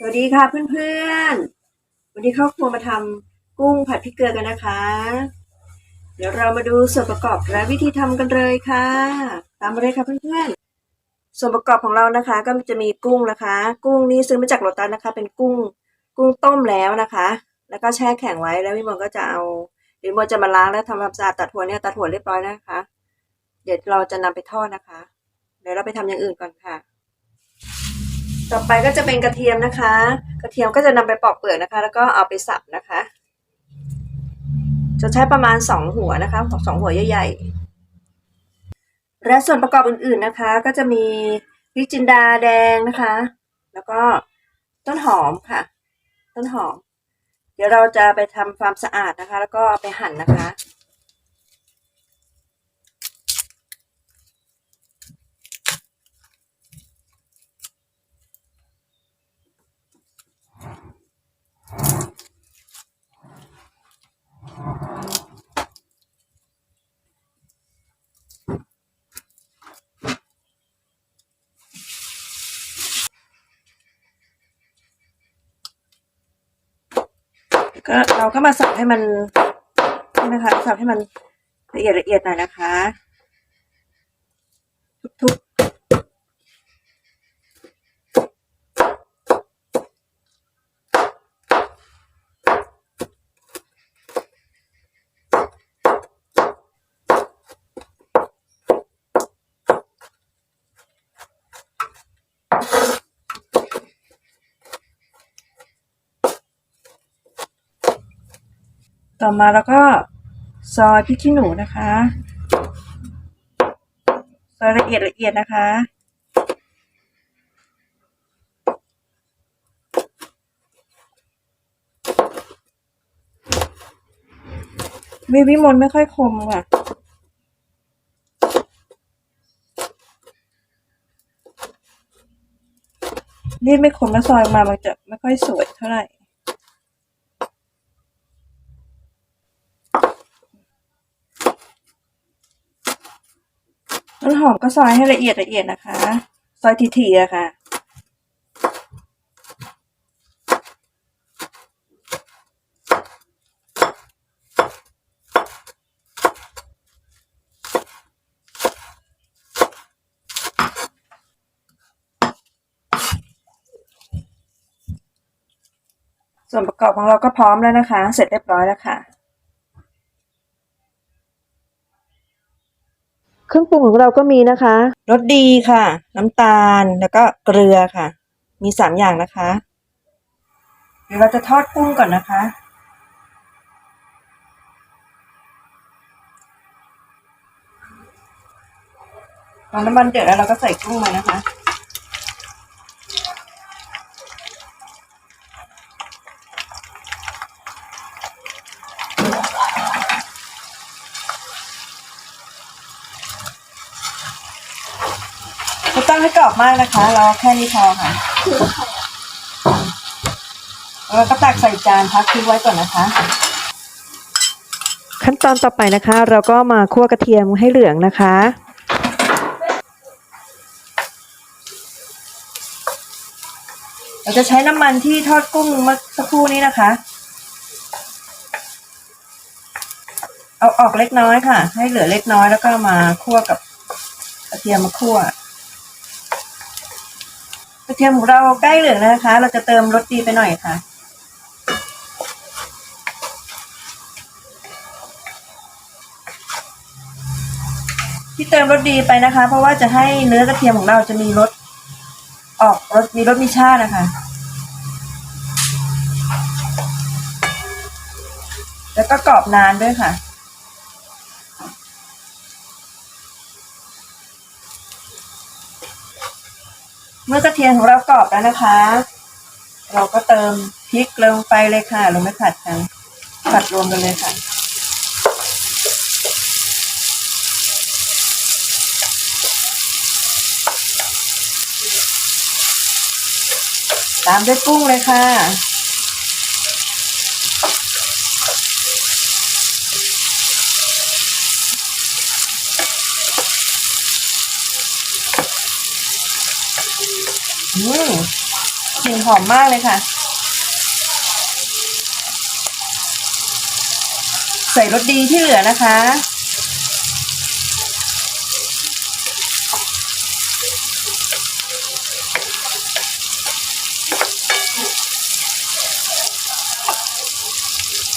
สวัสดีค่ะเพื่อนๆ วันนี้ครอบครัวมาทำกุ้งผัดพริกเกลือกันนะคะ เดี๋ยวเรามาดูส่วนประกอบและวิธีทำกันเลยค่ะ ตามมาเลยค่ะเพื่อนๆ ส่วนประกอบของเรานะคะ ก็จะมีกุ้งนะคะ กุ้งนี้ซื้อมาจากโลตัสนะคะ เป็นกุ้งกุ้งต้มแล้วนะคะ แล้วก็แช่แข็งไว้แล้วพี่มนก็จะเอาเดี๋ยวมนจะมาล้างและทำความสะอาดตัดหัวเนี่ยตัดหัวเรียบร้อยนะคะ เดี๋ยวเราจะนำไปทอดนะคะ เดี๋ยวเราไปทำอย่างอื่นก่อนค่ะ ต่อไปก็จะเป็นกระเทียมนะคะ กระเทียมก็จะนำไปปอกเปลือกนะคะ แล้วก็เอาไปสับนะคะ จะใช้ประมาณสองหัวนะคะสองหัวใหญ่ๆ และส่วนประกอบอื่นๆนะคะ ก็จะมีพริกจินดาแดงนะคะ แล้วก็ต้นหอมค่ะ ต้นหอม เดี๋ยวเราจะไปทำความสะอาดนะคะ แล้วก็เอาไปหั่นนะคะ ก็เราก็มาสับให้มันนี่นะคะสับให้มันละเอียดละเอียดหน่อยนะคะ ทุบ ต่อมาแล้วก็ซอยพริกขี้หนูนะคะซอยละเอียดละเอียดนะคะ วิวิมลไม่ค่อยคมค่ะรีดไม่คมแล้วซอยมามันจะไม่ค่อยสวยเท่าไหร่ ต้นหอมก็ซอยให้ละเอียดละเอียดนะคะ ซอยทีๆอะค่ะส่วนประกอบของเราก็พร้อมแล้วนะคะ เสร็จเรียบร้อยแล้วค่ะ เครื่องปรุงของเราก็มีนะคะ รสดีค่ะ น้ำตาลแล้วก็เกลือค่ะ มีสามอย่างนะคะ เดี๋ยวเราจะทอดกุ้งก่อนนะคะ ตอนน้ำมันเดือดแล้วเราก็ใส่กุ้งมานะคะ ต้องให้กรอบมากนะคะ เราแค่นี้พอค่ะแล้วก็ตักใส่จานพักทิ้งไว้ก่อนนะคะ ขั้นตอนต่อไปนะคะ เราก็มาคั่วกระเทียมให้เหลืองนะคะเราจะใช้น้ำมันที่ทอดกุ้งเมื่อสักครู่นี้นะคะ เอาออกเล็กน้อยค่ะ ให้เหลือเล็กน้อยแล้วก็มาคั่วกับกระเทียมมาคั่วกระ เทียมของเราใกล้เหลืองแล้วนะคะ เราจะเติมรสดีไปหน่อยค่ะ ที่เติมรสดีไปนะคะ เพราะว่าจะให้เนื้อกระเทียมของเราจะมีรสออกรสมีรสมีชาตินะคะ แล้วก็กรอบนานด้วยค่ะ เมื่อกระเทียมของเรากรอบแล้วนะคะ เราก็เติมพริกลงไปเลยค่ะลงไม่ผัดกันผัดรวมกันเลยค่ะตามด้วยกุ้งเลยค่ะ อืมกลิ่นหอมมากเลยค่ะ ใส่รสดีที่เหลือนะคะ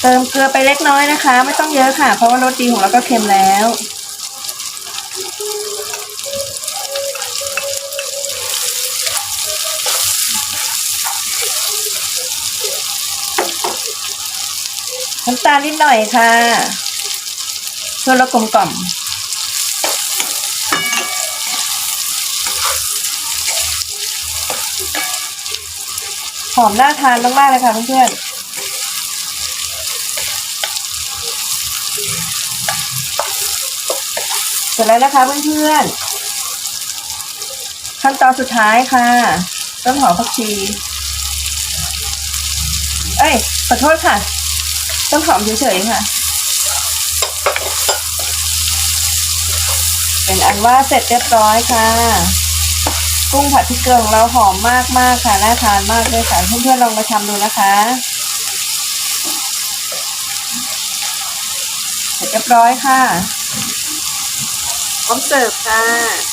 เติมเกลือไปเล็กน้อยนะคะ ไม่ต้องเยอะค่ะ เพราะว่ารสดีของเราก็เค็มแล้ว น้ำตาลนิดหน่อยค่ะเพื่อลดกลมกล่อมหอมน่าทานมากๆเลยค่ะเพื่อนๆเสร็จแล้วนะคะเพื่อนๆขั้นตอนสุดท้ายค่ะ ต้นหอมผักชี เอ้ยขอโทษค่ะ ต้นหอมเฉยๆค่ะ เป็นอันว่าเสร็จเรียบร้อยค่ะ กุ้งผัดพริกเกลือของเราหอมมากมากๆค่ะน่าทานมากเลยค่ะเพื่อนๆลองมาทำดูนะคะเสร็จเรียบร้อยค่ะพร้อมเสิร์ฟค่ะ